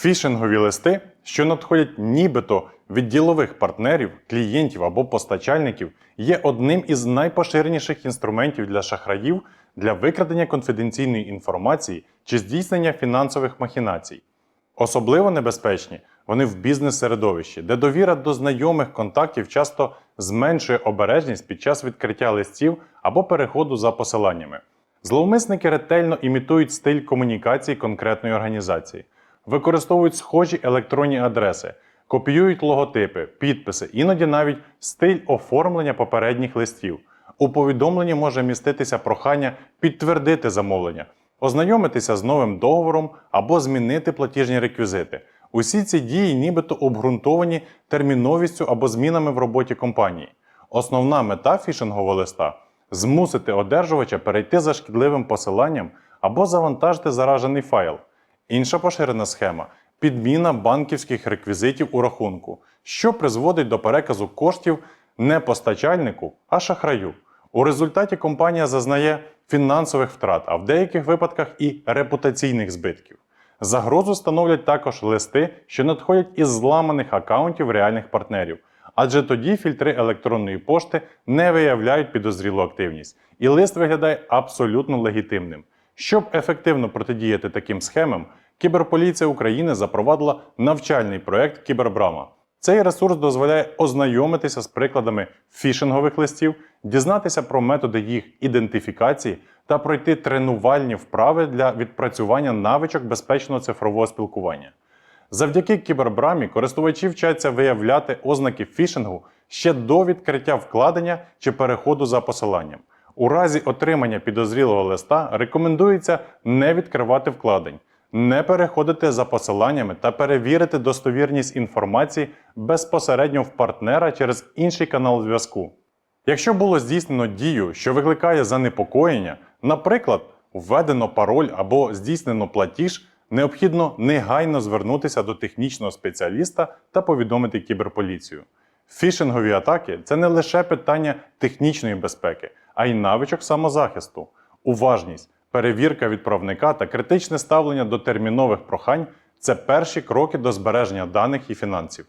Фішингові листи, що надходять нібито від ділових партнерів, клієнтів або постачальників, є одним із найпоширеніших інструментів для шахраїв для викрадення конфіденційної інформації чи здійснення фінансових махінацій. Особливо небезпечні вони в бізнес-середовищі, де довіра до знайомих контактів часто зменшує обережність під час відкриття листів або переходу за посиланнями. Зловмисники ретельно імітують стиль комунікації конкретної організації, використовують схожі електронні адреси, копіюють логотипи, підписи, іноді навіть стиль оформлення попередніх листів. У повідомленні може міститися прохання підтвердити замовлення, ознайомитися з новим договором або змінити платіжні реквізити. Усі ці дії нібито обґрунтовані терміновістю або змінами в роботі компанії. Основна мета фішингового листа змусити одержувача перейти за шкідливим посиланням або завантажити заражений файл. Інша поширена схема підміна банківських реквізитів у рахунку, що призводить до переказу коштів не постачальнику, а шахраю. У результаті компанія зазнає фінансових втрат, а в деяких випадках і репутаційних збитків. Загрозу становлять також листи, що надходять із зламаних акаунтів реальних партнерів, адже тоді фільтри електронної пошти не виявляють підозрілу активність, і лист виглядає абсолютно легітимним. Щоб ефективно протидіяти таким схемам, Кіберполіція України запровадила навчальний проект Кібербрама. Цей ресурс дозволяє ознайомитися з прикладами фішингових листів, дізнатися про методи їх ідентифікації та пройти тренувальні вправи для відпрацювання навичок безпечного цифрового спілкування. Завдяки кібербрамі користувачі вчаться виявляти ознаки фішингу ще до відкриття вкладення чи переходу за посиланням. У разі отримання підозрілого листа рекомендується не відкривати вкладень, не переходити за посиланнями та перевірити достовірність інформації безпосередньо в партнера через інший канал зв'язку. Якщо було здійснено дію, що викликає занепокоєння, наприклад, введено пароль або здійснено платіж, необхідно негайно звернутися до технічного спеціаліста та повідомити кіберполіцію. Фішингові атаки це не лише питання технічної безпеки, а й навичок самозахисту, уважність, перевірка відправника та критичне ставлення до термінових прохань це перші кроки до збереження даних і фінансів.